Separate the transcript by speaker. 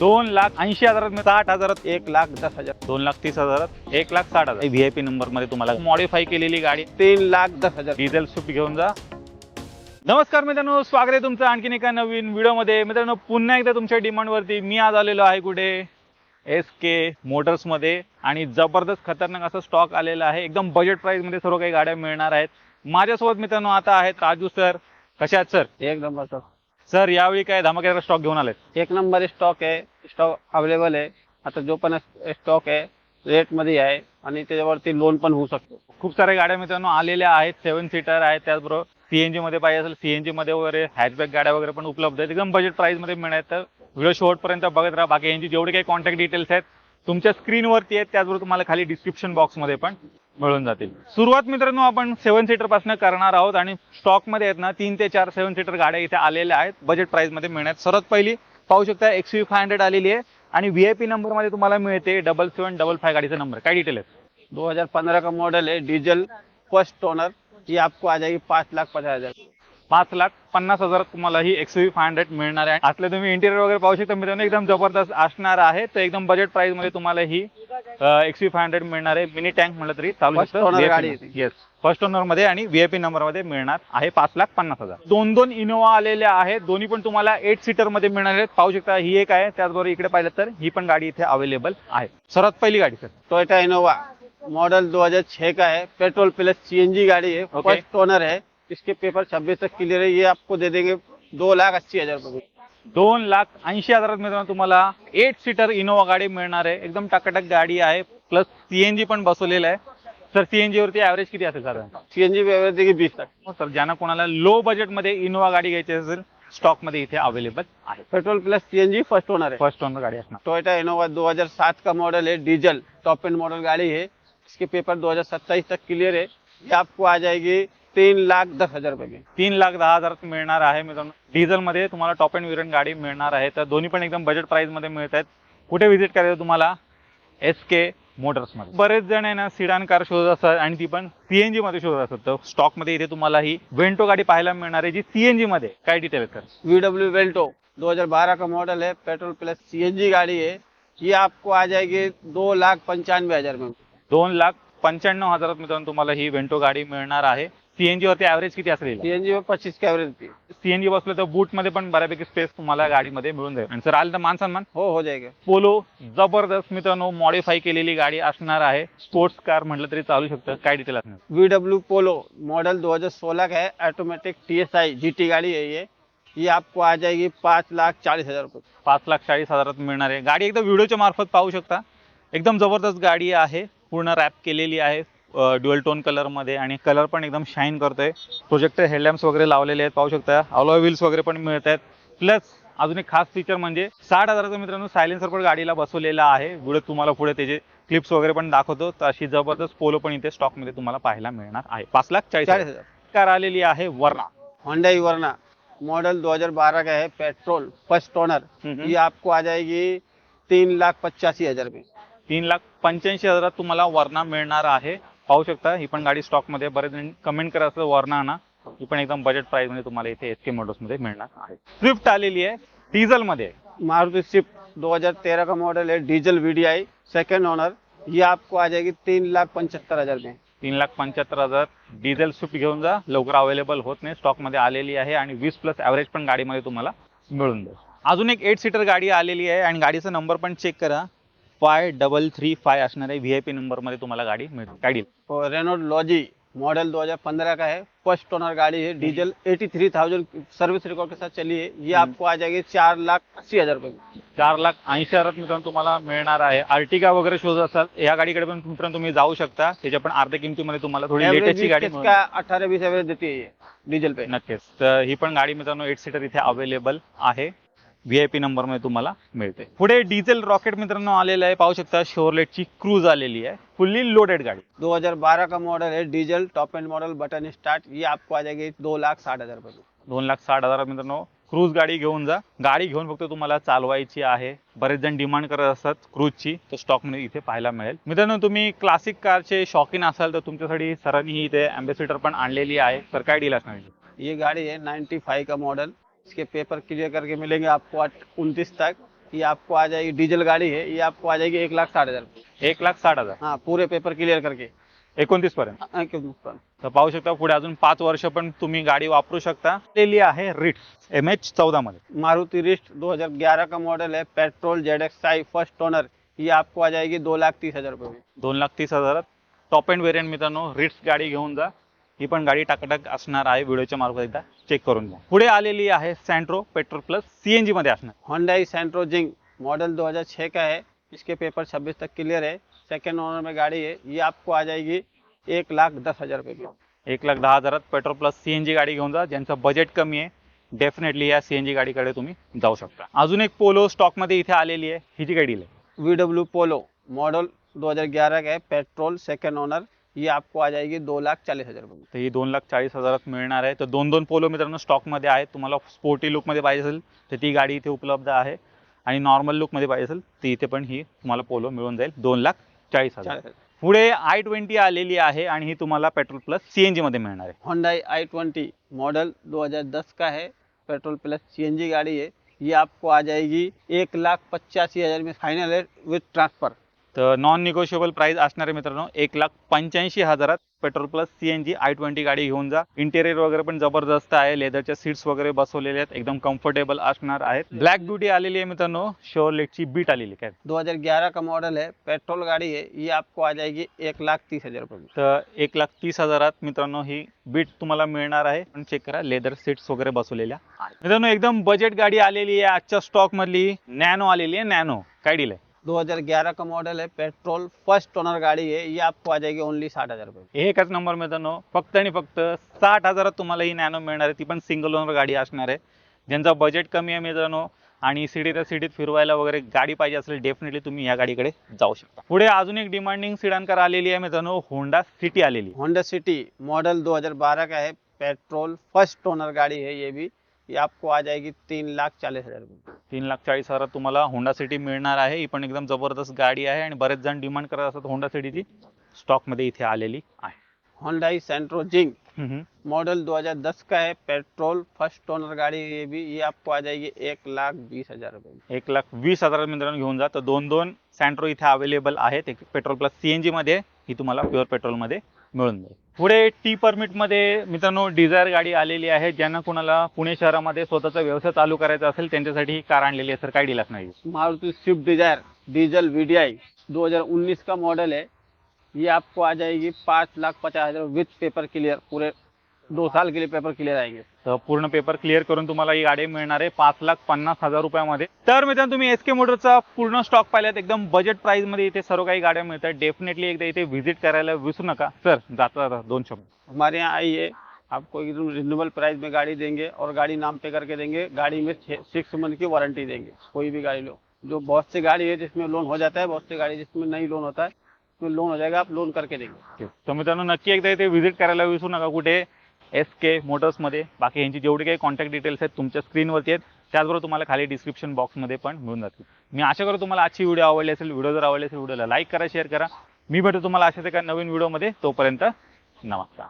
Speaker 1: दोन लाख ऐंशी हजारात साठ हजारात
Speaker 2: एक लाख दस हजार.
Speaker 1: दोन लाख तीस हजारात एक लाख साठ हजार. व्ही आय पी नंबरमध्ये तुम्हाला मॉडिफाय केलेली गाडी
Speaker 2: तीन लाख दस हजार.
Speaker 1: डिझेल स्विफ्ट घेऊन जा. नमस्कार मित्रांनो स्वागत आहे तुमचं आणखीन एका नवीन व्हिडिओमध्ये. मित्रांनो पुन्हा एकदा तुमच्या डिमांडवरती मी आज आलेलो आहे कुठे? एस के मोटर्समध्ये आणि जबरदस्त खतरनाक असं स्टॉक आलेला आहे. एकदम बजेट प्राईसमध्ये सर्व काही गाड्या मिळणार आहेत. माझ्यासोबत मित्रांनो आता आहेत राजू सर कशा आहेत सर
Speaker 2: एकदम नंबर
Speaker 1: सर यावेळी काय धमाकेदार स्टॉक घेऊन आलेत?
Speaker 2: एक नंबर स्टॉक आहे. स्टॉक अवेलेबल आहे. आता जो पण स्टॉक आहे रेटमध्ये आहे आणि त्याच्यावरती लोन पण होऊ शकतो.
Speaker 1: खूप साऱ्या गाड्या मित्रांनो आलेल्या आहेत. सेवन सीटर आहेत. त्याचबरोबर सीएनजी मध्ये पाहिजे असेल सीएनजी मध्ये वगैरे हॅचबॅक गाड्या वगैरे पण उपलब्ध आहेत. एकदम बजेट प्राइसमध्ये आहेत. तर व्हिडिओ शेवटपर्यंत बघत राहा. बाकी यांची जेवढे काही कॉन्टॅक्ट डिटेल्स आहेत तुमच्या स्क्रीनवरती आहेत. त्याचबरोबर तुम्हाला खाली डिस्क्रिप्शन बॉक्समध्ये पण मिळून जातील. सुरुवात मित्रांनो आपण सेवन सीटरपासून करणार आहोत आणि स्टॉकमध्ये आहेत ना तीन ते चार सेवन सीटर गाड्या इथे आलेल्या आहेत. बजेट प्राइसमध्ये मिळण्यात सर्वात पहिली. पाहू शकता एक्स व्ही फाय हंड्रेड आलेली आहे. आणि व्हीआयपी नंबरमध्ये तुम्हाला मिळते डबल सेवन डबल फाय गाडीचा नंबर काय डिटेल आहे
Speaker 2: दो हजार पंद्रह का मॉडल है डीजल फर्स्ट ओनर ये आपको आ जाएगी पाँच लाख पचास हजार.
Speaker 1: पाच लाख पन्नास हजारात तुम्हाला ही एक्स व्ही फाय हंड्रेड मिळणार आहे. आतले तुम्ही इंटिरियर वगैरे पाहू शकता. मित्रांनो एकदम जबरदस्त असणार आहे. तर एकदम बजेट प्राइसमध्ये तुम्हाला ही एक्स व्ही फाय हंड्रेड मिळणार आहे. मिनी टँक म्हटलं तरी चालू. येस फर्स्ट ओनरमध्ये आणि व्हीआयपी नंबरमध्ये मिळणार आहे पाच लाख पन्नास हजार. दोन दोन इनोवा आलेल्या आहेत. दोन्ही पण तुम्हाला एट सीटरमध्ये मिळणार आहेत. पाहू शकता ही एक आहे. त्याचबरोबर इकडे पाहिलं तर ही पण गाडी इथे अवेलेबल आहे. सर्वात पहिली गाडी सर
Speaker 2: टोयोटा इनोवा मॉडल 2006 का है पेट्रोल प्लस सीएनजी गाड़ी है. फर्स्ट ओनर है इसके पेपर 26 तक क्लियर है ये आपको दे देंगे दो लाख अस्सी हज़ार रुपये।
Speaker 1: दोन लाख ऐंशी हजारात मित्रांनो तुम्हाला एट सीटर इनोवा गाडी मिळणार आहे. एकदम टकाटक गाडी आहे प्लस सीएनजी पण बसवलेलं आहे. सर सीएनजी वरती ऍव्हरेज किती असेल साधारण
Speaker 2: सीएनजी एवरेज देगी बीस तक
Speaker 1: हो सर ज्यांना कोणाला लो बजेटमध्ये इनोवा गाडी घ्यायची असेल स्टॉक मध्ये इथे अवेलेबल आहे.
Speaker 2: Petrol plus CNG first owner है
Speaker 1: फ़र्स्ट ओनर गाडी असणार.
Speaker 2: टोयोटा इनोवा 2007 का मॉडल है डीजल टॉप एंड मॉडल गाड़ी है इसके पेपर 2027 तक क्लियर है ये आपको आ जाएगी तीन लाख दस हजार रुपए की
Speaker 1: तीन लाख दहा हजारात मिळणार आहे मित्रांनो. डिझेल मध्ये तुम्हाला टॉप अँड वेरियंट गाडी मिळणार आहे. तर दोन्ही पण एकदम बजेट प्राइसमध्ये मिळत आहेत. कुठे व्हिजिट करायचं तुम्हाला? एस के मोटर्समध्ये. बरेच जण आहे ना सिडान कार शोधत असतात आणि ती पण सीएनजी मध्ये शोधत असतात. तर स्टॉकमध्ये इथे तुम्हाला ही वेंटो गाडी पाहायला मिळणार आहे जी सीएनजी मध्ये. काय डिटेल आहे सर
Speaker 2: वी डब्ल्यू वेल्टो 2012 का मॉडल है पेट्रोल प्लस सीएनजी गाड़ी है ये आपको आ जाएगी दो लाख पंचानवे हजार में.
Speaker 1: दोन लाख पंच्याण्णव हजारात मित्रांनो तुम्हाला ही वेंटो गाडी मिळणार आहे. सीएनजी वरती ऍव्हरेज किती असेल
Speaker 2: सीएनजी में पच्चीस का एवरेज थी
Speaker 1: सीएनजी बसलं तर बूटमध्ये पण बऱ्यापैकी स्पेस तुम्हाला गाडीमध्ये मिळून जाईल. आणि सर आलं तर मान सन्मान?
Speaker 2: हो हो जाएगा
Speaker 1: पोलो जबरदस्त मित्रांनो मॉडिफाय केलेली गाडी असणार आहे. स्पोर्ट्स कार म्हटलं तरी चालू शकतं. काय डिटेल असणार?
Speaker 2: वी डब्ल्यू पोलो मॉडल 2016 का है automatic T S I G T गाड़ी है. ये ये आपको आ जाएगी पाँच लाख चालीस हजार रुपये.
Speaker 1: पाच लाख चाळीस हजारात मिळणार आहे. गाडी एकदम व्हिडिओच्या मार्फत पाहू शकता. एकदम जबरदस्त गाडी आहे. पूर्ण रॅप केलेली आहे. ड्युअल टोन कलरमध्ये आणि कलर पण एकदम शाईन करतोय. प्रोजेक्टर हेडलॅम्प्स वगैरे लावलेले आहेत पाहू शकता. अलॉय व्हील्स वगैरे पण मिळत आहेत. प्लस अजून एक खास फीचर म्हणजे साठ हजाराचं मित्रांनो सायलेन्सर पण गाडीला बसवलेला आहे. व्हिडिओ तुम्हाला पुढे त्याचे क्लिप्स वगैरे पण दाखवतो. तर अशी जबरदस्त पोलो पण इथे स्टॉकमध्ये तुम्हाला पाहायला मिळणार आहे. पाच लाख चाळीस हजार. कार आलेली आहे वरना.
Speaker 2: होंडा वरना मॉडल 2012 का है पेट्रोल फर्स्ट ओनर
Speaker 1: हम्म।
Speaker 2: ये आपको आ जाएगी तीन लाख पचासी हजार में.
Speaker 1: तीन लाख पंच्याऐंशी हजारात तुम्हाला वरना मिळणार आहे. पाहू शकता ही पण गाडी स्टॉकमध्ये बरेच जण कमेंट करत असतात वरना ना ही पण एकदम बजेट प्राइसमध्ये तुम्हाला इथे एस के मध्ये मिळणार आहे. स्विफ्ट आलेली आहे डिझेल मध्ये
Speaker 2: मारुति स्विफ्ट 2013 का मॉडल है डीजल वीडीआई सेकंड ओनर ये आपको आ जाएगी तीन लाख पंचहत्तर हजार में.
Speaker 1: तीन लाख पंच्याहत्तर हजार. डिझेल स्विफ्ट घेऊन जा लवकर अवेलेबल होत नाही. स्टॉकमध्ये आलेली आहे आणि वीस प्लस ऍव्हरेज पण गाडीमध्ये तुम्हाला मिळून जाईल. अजून एक एट सीटर गाडी आलेली आहे आणि गाडीचा नंबर पण चेक करा. फाय डबल थ्री फाय असणार आहे व्हीआयपी नंबरमध्ये तुम्हाला गाडी मिळते. गाडी
Speaker 2: और रेनोल्ड लॉजी मॉडल 2015 का है फर्स्ट ओनर गाड़ी है डीजल 83,000 सर्विस रिकॉर्ड के साथ चली है ये आपको आ जाएगी चार लाख अस्सी हजार रुपए में
Speaker 1: चार लाख ऐंशी हजारात मित्रांनो तुम्हाला मिळणार आहे. आर्टिका वगैरे शोधत असाल या गाडीकडे पण मित्रांनो तुम्ही जाऊ शकता. त्याच्या पण अर्ध्या किमतीमध्ये तुम्हाला थोडी लेटेस्टची गाडी
Speaker 2: अठारह बीस एवरेज देती. है डीजल पे.
Speaker 1: नक्कीच. तर ही पण गाडी मित्रांनो एट सीटर इथे अवेलेबल आहे. व्हीआयपी नंबरमध्ये तुम्हाला मिळते. पुढे डिझेल रॉकेट मित्रांनो आलेलं आहे. पाहू शकता शोरलेटची क्रूज आलेली आहे. फुल्ली लोडेड गाडी.
Speaker 2: 2012 का मॉडल है diesel top end model button start ये आपको आ जाएगी दो लाख साठ हजार रुपए में
Speaker 1: दोन लाख साठ हजार मित्रांनो. क्रूज गाडी घेऊन जा. गाडी घेऊन फक्त तुम्हाला चालवायची आहे. बरेच जण डिमांड करत असतात क्रूजची तर स्टॉकमध्ये इथे पाहायला मिळेल. मित्रांनो तुम्ही क्लासिक कारचे शौकीन असाल तर तुमच्यासाठी सरांनी इथे अँबेसिडर पण आणलेली आहे. तर काय डील असणार?
Speaker 2: ये गाड़ी है 95 का मॉडल इसके पेपर क्लियर करके मिलेंगे आपको उनतीस तक। ये आपको आ जाएगी डीजल गाड़ी है ये आपको आ जाएगी एक लाख साठ हजार।
Speaker 1: एक लाख साठ हजार?
Speaker 2: हाँ पूरे पेपर क्लियर करके।
Speaker 1: एकोणतीस पर्यंत?
Speaker 2: हाँ?
Speaker 1: तर पाहू शकता पुढे अजून पाच वर्ष पण तुम्ही गाडी वापरू शकता. आलेली आहे रिट्स एम एच चौदा मध्ये.
Speaker 2: मारुति रिस्ट 2011 का मॉडल है petrol Z X I first owner. ये आपको आ जाएगी दो लाख तीस हजार रुपये
Speaker 1: दोन लाख तीस हजारात. टॉप एंड वेरियंट मित्रांनो रिट्स गाडी घेऊन जा. ही पण गाडी टाकाटाक असणार आहे. व्हिडिओच्या मार्फत एकदा चेक करून घ्या. पुढे आलेली आहे सँट्रो पेट्रोल प्लस सीएनजी मध्ये असणार.
Speaker 2: होंडाई सेंट्रो जिंग मॉडल 2006 का है. इसके पेपर 26 तक क्लियर है. सेकेंड ओनर में गाड़ी है. ये आपको आ जाएगी एक लाख दस हजार रुपये में
Speaker 1: एक लाख दहा हजारात पेट्रोल प्लस सीएनजी गाडी घेऊन जा. ज्यांचं बजेट कमी आहे डेफिनेटली या सीएनजी गाडीकडे तुम्ही जाऊ शकता. अजून एक पोलो स्टॉकमध्ये इथे आलेली आहे. ही जी गाडी आहे.
Speaker 2: वी डब्ल्यू पोलो मॉडल 2011 का है. पेट्रोल सेकेंड ओनर ये आपको आ जाएगी दो लाख चालीस हजार रुपये.
Speaker 1: तर ही दोन लाख चाळीस हजारात मिळणार आहे. तर दोन दोन पोलो मित्रांनो स्टॉकमध्ये आहेत. तुम्हाला स्पोर्टी लुकमध्ये पाहिजे असेल तर ती गाडी इथे उपलब्ध आहे. आणि नॉर्मल लुकमध्ये पाहिजे असेल तर इथे पण ही तुम्हाला पोलो मिळून जाईल दोन लाख चाळीस हजार. पुढे आय ट्वेंटी आलेली आहे आणि ही तुम्हाला पेट्रोल प्लस सीएनजी मध्ये मिळणार आहे.
Speaker 2: होंडाई आई ट्वेंटी मॉडल 2010 का है पेट्रोल प्लस सीएनजी गाड़ी है. ये आपको आ जाएगी एक लाख पचासी हजार में फाइनल है विथ ट्रांसफर
Speaker 1: तर नॉन निगोशिएबल प्राइस असणार आहे मित्रांनो एक लाख पंच्याऐंशी हजारात petrol plus CNG I twenty गाडी घेऊन जा. इंटेरियर वगैरे पण जबरदस्त आहे. लेदरच्या सीट्स वगैरे बसवलेले आहेत. एकदम कम्फर्टेबल असणार आहेत. ब्लॅक ब्युटी आलेली आहे मित्रांनो. शोरलेटची बीट आलेली आहे. काय?
Speaker 2: 2011 का मॉडल है पेट्रोल गाड़ी है ये आपको आ जाएगी एक लाख तीस हजार रुपये
Speaker 1: तर एक लाख तीस हजारात मित्रांनो ही बीट तुम्हाला मिळणार आहे. पण चेक करा लेदर सीट्स वगैरे बसवलेल्या. मित्रांनो एकदम बजेट गाडी आलेली आहे आजच्या स्टॉक मधली. नॅनो आलेली आहे. नॅनो काय डील आहे?
Speaker 2: 2011 का मॉडल है पेट्रोल फर्स्ट ओनर गाड़ी है ये आपको आ जाएगी ओनली साठ हजार रुपये
Speaker 1: एकच नंबर मित्रांनो फक्त आणि फक्त साठ हजारात तुम्हाला ही नॅनो मिळणार आहे ती पण सिंगल ओनर गाडी असणार आहे. ज्यांचं बजेट कमी आहे मित्रांनो आणि सिटी त्या सिटीत फिरवायला वगैरे गाडी पाहिजे असेल डेफिनेटली तुम्ही या गाडीकडे जाऊ शकता. पुढे अजून एक डिमांडिंग सिडान कार आलेली आहे मित्रांनो होंडा सिटी आलेली.
Speaker 2: होंडा सिटी मॉडल 2012 का है पेट्रोल फर्स्ट ओनर गाड़ी है ये भी. ये आपको आ जाएगी तीन लाख चालीस हजार रुपये.
Speaker 1: तीन लाख चाळीस हजारात तुम्हाला होंडा सिटी मिळणार आहे. ही पण एकदम जबरदस्त गाडी आहे आणि बरेच जण डिमांड करत असतात होंडा सिटीची स्टॉकमध्ये इथे आलेली आहे.
Speaker 2: होंडाई सेंट्रो जिंग. मॉडल 2010 का है पेट्रोल फर्स्ट ओनर गाड़ी है ये भी ये आपको आ जाएगी एक लाख बीस हजार रुपये.
Speaker 1: एक लाख वीस हजारात मित्रांनो घेऊन जा. तर दोन दोन सँट्रो इथे अवेलेबल आहेत. एक पेट्रोल प्लस सीएनजी मध्ये ही तुम्हाला प्युअर पेट्रोलमध्ये मिळून जाईल. पुढे टी परमिटमध्ये मित्रांनो डिझायर गाडी आलेली आहे. ज्यांना कोणाला पुणे शहरामध्ये स्वतःचा व्यवसाय चालू करायचा असेल त्यांच्यासाठी ही कार आणलेली आहे सर. काय डील असणार आहे?
Speaker 2: Maruti Swift Dzire diesel VDI 2019 का मॉडल है ये आपको आ जाएगी पाँच लाख पचास हजार विथ पेपर क्लियर पूरे दो साल के लिए पेपर क्लियर आएंगे।
Speaker 1: तर पूर्ण पेपर क्लियर करून तुम्हाला ही गाडी मिळणार आहे पाच लाख पन्नास हजार रुपयामध्ये. तर मित्रांनो तुम्ही एस के मोटरचा पूर्ण स्टॉक पाहिल्यात. एकदम बजेट प्राइसमध्ये इथे सर्व काही गाड्या मिळतात. डेफिनेटली एकदा इथे व्हिजिट करायला विसरू नका. सर जाता जाता दोन शब्द.
Speaker 2: हमारे यहाँ आइए। आपको एकदम रिजनेबल प्राइस में गाड़ी देंगे और गाड़ी नाम पे करके देंगे। गाड़ी में सिक्स मंथ की वारंटी देंगे। कोई भी गाड़ी लो। जो बहुत सी गाड़ी है जिसमें लोन हो जाता है बहुत सी गाड़ी जिसमें नहीं लोन होता है लोन हो जाएगा आप लोन करके देंगे।
Speaker 1: तर मित्रांनो नक्की एकदा इथे व्हिजिट करायला विसरू नका कुठे. एस के मोटर्समध्ये बाकी यांची जेवढी काही कॉन्टॅक्ट डिटेल्स आहेत तुमच्या स्क्रीनवरती आहेत त्याचबरोबर तुम्हाला खाली डिस्क्रिप्शन बॉक्समध्ये पण मिळून जातील. मी आशा करतो तुम्हाला आजची व्हिडिओ आवडली असेल व्हिडिओ जर आवडली असेल व्हिडिओला लाईक करा शेअर करा. मी भेटतो तुम्हाला अशाच एका नवीन व्हिडिओमध्ये तोपर्यंत नमस्कार.